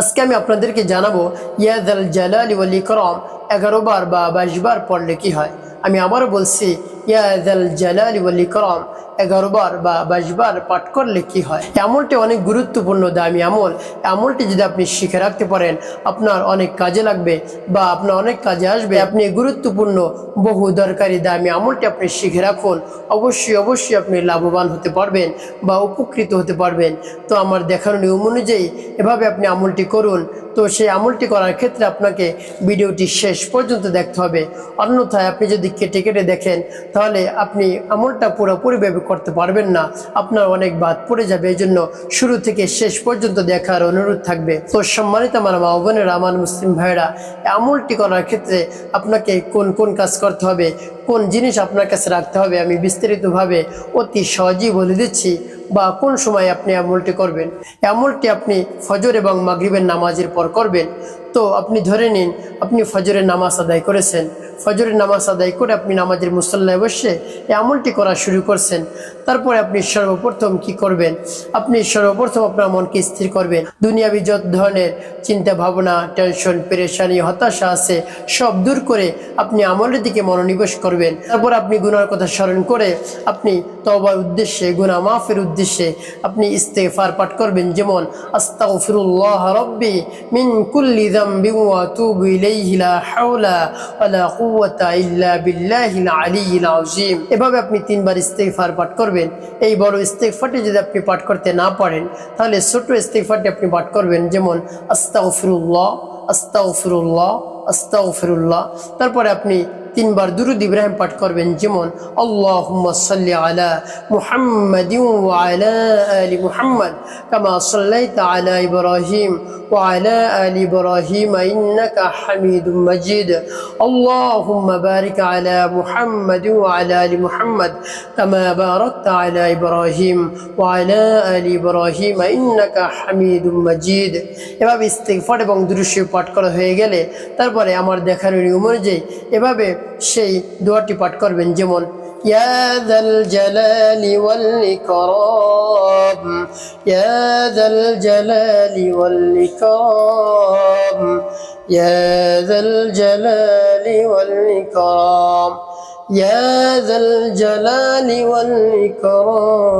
আজকে আমি আপনাদেরকে জানাব ইয়াদ আল জালালি ওয়াল ইকরাম, এগারো বার বা বাইশ বার পড়লে কি হয়? আমি আবারও বলছি বা বাইশ বার পাঠ করলে হয়? আমলটি অনেক গুরুত্বপূর্ণ, দামি আমল। আমলটি যদি আপনি শিখে রাখতে পারেন, আপনার অনেক কাজে লাগবে বা আপনার অনেক কাজে আসবে। আপনি গুরুত্বপূর্ণ, বহু দরকারি, দামি আমলটি আপনি শিখে রাখুন। অবশ্যই অবশ্যই আপনি লাভবান হতে পারবেন বা উপকৃত হতে পারবেন। তো আমার দেখানো নিয়ম অনুযায়ী এভাবে আপনি আমলটি করুন। তো সেই আমলটি করার ক্ষেত্রে আপনাকে ভিডিওটি শেষ পর্যন্ত দেখতে হবে। অন্যথায় আপনি যদি কেটে কেটে দেখেন তাহলে আপনি আমলটা পুরোপুরিভাবে করতে পারবেন না। আপনার অনেক বাদ পড়ে যাবে। এই জন্য শুরু থেকে শেষ পর্যন্ত দেখার অনুরোধ থাকবে। তো সম্মানিত আমার মা বোনেরা, আমার মুসলিম ভাইরা আমলটি করার ক্ষেত্রে আপনাকে কোন কোন কাজ করতে হবে? কোন জিনিস আপনার কাছে রাখতে হবে, আমি বিস্তারিতভাবে অতি সহজেই বলে দিচ্ছি, বা কোন সময় আপনি আমলটি করবেন। আমলটি আপনি ফজর এবং মাগরিবের নামাজের পর করবেন। তো আপনি ধরে নিন, আপনি ফজরের নামাজ আদায় করেছেন। ফজরের নামাজ আদায় করে আপনি নামাজের মুসল্লায় বসে এই আমলটি করা শুরু করছেন। তারপরে আপনি সর্বপ্রথম কি করবেন? আপনি সর্বপ্রথম আপনার মনকে স্থির করবেন। দুনিয়াবি যত ধরনের চিন্তা ভাবনা, টেনশন, পেরেশানি, হতাশা আছে, সব দূর করে আপনি আমলের দিকে মনোনিবেশ করবেন। তারপর আপনি গুনার কথা স্মরণ করে আপনি তবার উদ্দেশ্যে গুনা মাফের উদ্দেশ্যে আপনি ইস্তেফার পাঠ করবেন। যেমন, আস্তাগফিরুল্লাহ রব্বি মিন কুল্লি যামবি ওয়া আতুবু ইলাইহি লা হাওলা ওয়ালা কুওয়াতা ইল্লা বিল্লাহিল আলিয়্যিল আযীম। এভাবে আপনি তিনবার ইস্তেগফার পাঠ করবেন। এই বড় ইস্তেগফারটি যদি আপনি পাঠ করতে না পারেন, তাহলে ছোট ইস্তেগফারটি আপনি পাঠ করবেন। যেমন, আস্তাগফিরুল্লাহ আস্তাগফিরুল্লাহ আস্তাগফিরুল্লাহ। তারপরে আপনি তিনবার দুরুদ ইব্রাহিম পাঠ করবেন যেমন, আল্লাহুম্মা সাল্লি আলা মুহাম্মাদিন ওয়া আলা আলি মুহাম্মদ কামা সাল্লাইতা আলা ইব্রাহিম ওয়া আলা আলি ইব্রাহিম ইন্নাকা হামিদুম মাজিদ। আল্লাহুম্মা বারিক আলা মুহাম্মাদ ওয়া আলা আলি মুহাম্মদ কামা বারাকতা আলা ইব্রাহিম ওয়া আলা আলি ইব্রাহিম ইন্নাকা হামিদুম মাজিদ। এভাবে ইস্তিগফার এবং দুরূদ পাঠ করা হয়ে গেলে তারপরে আমার দেখার অনুযায়ী এভাবে সেই দোয়াটি পাঠ করবেন যেমন يا ذا الجلال والإكرام يا ذا الجلال والإكرام يا ذا الجلال والإكرام يا ذا الجلال والإكرام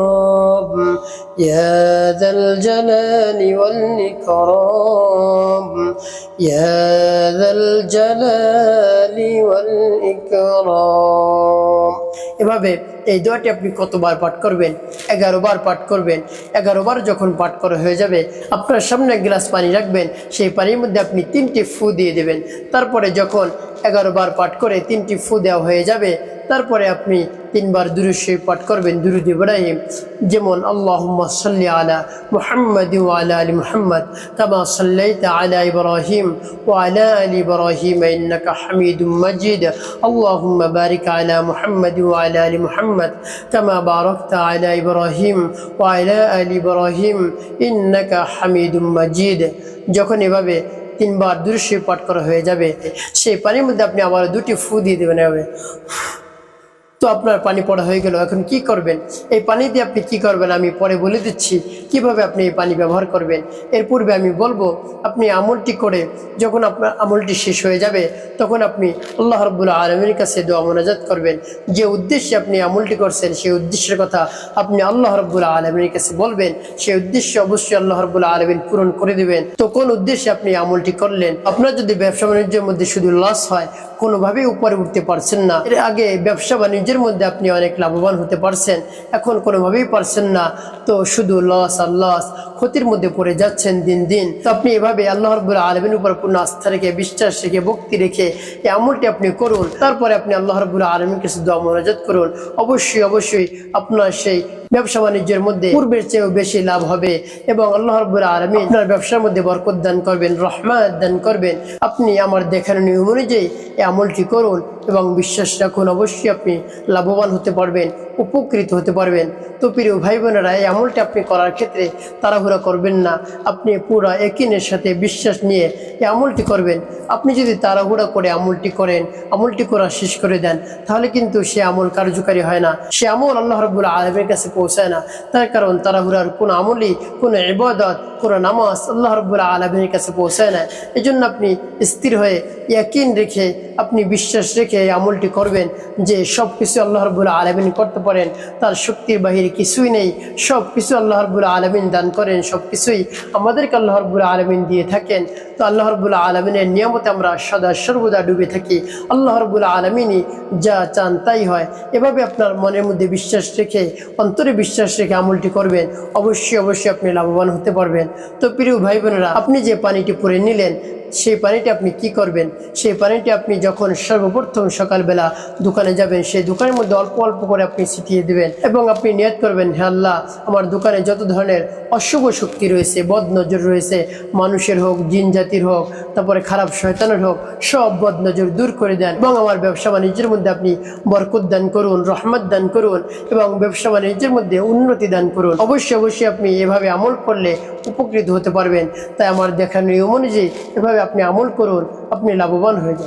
يا ذا الجلال والإكرام يا ذا الجلال والإكرام এভাবে এই দোয়াটি আপনি কতবার পাঠ করবেন? এগারো বার পাঠ করবেন। এগারো বার যখন পাঠ করা হয়ে যাবে, আপনার সামনে এক গ্লাস পানি রাখবেন। সেই পানির মধ্যে আপনি তিনটি ফু দিয়ে দেবেন। তারপরে যখন এগারো বার পাঠ করে তিনটি ফু দেওয়া হয়ে যাবে তারপরে আপনি তিনবার দুরুশে পাঠ করবেন, দুরুদ ইব্রাহিম। যেমন আল্লাহ সাল্লি আলা মোহাম্মদ আলা আলী মুহাম্মদ কামা সাল্লাই আলা ইব্রাহিম ও আলী ইব্রাহিম ইন্নাকা হামিদুম মজিদ। আল্লাহ বারিক আলা মোহাম্মদ ও আলা আলী মোহাম্মদ কামা বারকতা আলা ইব্রাহিম ও আলা আলী ইব্রাহিম ইন্নাকা হামিদুম মজিদ। যখন এভাবে তিনবার দুরুশে পাঠ করা হয়ে যাবে, সেই পানির মধ্যে আপনি আবার দুটি ফু দিয়ে দেবেন হবে তো আপনার পানি পড়া হয়ে গেল, এখন কি করবেন? এই পানি দিয়ে আপনি কি করবেন আমি পরে বলে দিচ্ছি, কীভাবে আপনি এই পানি ব্যবহার করবেন? এর পূর্বে আমি বলব, আপনি আমলটি করে যখন আপনার আমলটি শেষ হয়ে যাবে, তখন আপনি আল্লাহ রব্বুল্লা আলমীর কাছে দোয়া মোনাজাত করবেন। যে উদ্দেশ্যে আপনি আমলটি করছেন, সেই উদ্দেশ্যের কথা আপনি আল্লাহ রব্বুল্লা আলমীর কাছে বলবেন, সেই উদ্দেশ্যে অবশ্যই আল্লাহ রব্বুল্লা আলমিন পূরণ করে দেবেন। তো কোন উদ্দেশ্যে আপনি আমলটি করলেন? আপনার যদি ব্যবসা বাণিজ্যের মধ্যে শুধু লস হয়, কোনোভাবেই উপরে উঠতে পারছেন না। এর আগে ব্যবসা বাণিজ্যের মধ্যে আপনি অনেক লাভবান হতে পারছেন। এখন কোনোভাবেই পারছেন না। তো শুধু লস আর লস ক্ষতির মধ্যে পড়ে যাচ্ছেন দিন দিন। তো আপনি এভাবে আল্লাহ রব্বুল আলমিন উপর পূর্ণ আস্থা রেখে, বিশ্বাস রেখে, ভক্তি রেখে এমনটি আপনি করুন। তারপরে আপনি আল্লাহ রব্বুল আলমীর কাছে দোয়া করুন। অবশ্যই অবশ্যই আপনার সেই ব্যবসা বাণিজ্যের মধ্যে পূর্বের চেয়েও বেশি লাভ হবে এবং আল্লাহ রব্বুল আলমী আপনার ব্যবসার মধ্যে বরকত দান করবেন, রহমাত দান করবেন। আপনি আমার দেখানো নিয়ম অনুযায়ী এই আমলটি করুন এবং বিশ্বাস রাখুন, অবশ্যই আপনি লাভবান হতে পারবেন। উপকৃত হতে পারবেন। তো প্রিয় ভাই বোনেরা এই আমলটি আপনি করার ক্ষেত্রে তাড়াহুড়া করবেন না। আপনি পুরা একিনের সাথে বিশ্বাস নিয়ে এই আমলটি করবেন। আপনি যদি তাড়াহুড়া করে আমলটি করেন, আমলটি করা শেষ করে দেন, তাহলে কিন্তু সে আমল কার্যকারী হয় না। সে আমল আল্লাহ রবুল্লা আলমের কাছে পৌঁছায় না। তার কারণ তাড়াহুড়ার কোনো আমলই, কোনো ইবাদত, কোনো নামাজ আল্লাহ রবুল্লা আলমের কাছে পৌঁছায় না। এই জন্য আপনি স্থির হয়ে ইয়াকিন রেখে, আপনি বিশ্বাস রেখে এই আমলটি করবেন যে সব কিছু আল্লাহ রবুল্লা আলমিন করতে পারেন। তার শক্তির বাহিরে কিছুই নেই। সব কিছু আল্লাহ রবুল্লা আলমিন দান করেন। সব কিছুই আমাদেরকে আল্লাহ রবুল্লা আলমিন দিয়ে থাকেন। তো আল্লাহ আলমিনের নিয়মতে আমরা সদা সর্বদা ডুবে থাকি। আল্লাহ রবুল্লা আলমিনই যা চান তাই হয়। এভাবে আপনার মনের মধ্যে বিশ্বাস রেখে, অন্তরে বিশ্বাস রেখে আমলটি করবেন। অবশ্যই অবশ্যই আপনি লাভবান হতে পারবেন। তো প্রিয় ভাই বোনেরা আপনি যে পানিটি পরে নিলেন সেই পানিটি আপনি কি করবেন? সেই পানিটি আপনি যখন সর্বপ্রথম সকালবেলা দোকানে যাবেন, সেই দোকানের মধ্যে অল্প অল্প করে আপনি ছিটিয়ে দেবেন এবং আপনি নিয়ত করবেন, হে আল্লাহ, আমার দোকানে যত ধরনের অশুভ শক্তি রয়েছে বদ নজর রয়েছে, মানুষের হোক, জিন জাতির হোক, তারপরে খারাপ শয়তানের হোক, সব বদ নজর দূর করে দেন এবং আমার ব্যবসা বাণিজ্যের মধ্যে আপনি বরকত দান করুন, রহমত দান করুন এবং ব্যবসা বাণিজ্যের মধ্যে উন্নতি দান করুন। অবশ্যই অবশ্যই আপনি এভাবে আমল করলে উপকৃত হতে পারবেন। তাই আমার দেখার নিয়ম অনুযায়ী এভাবে আপনি আমল করুন আপনি লাভবান হয়ে যান।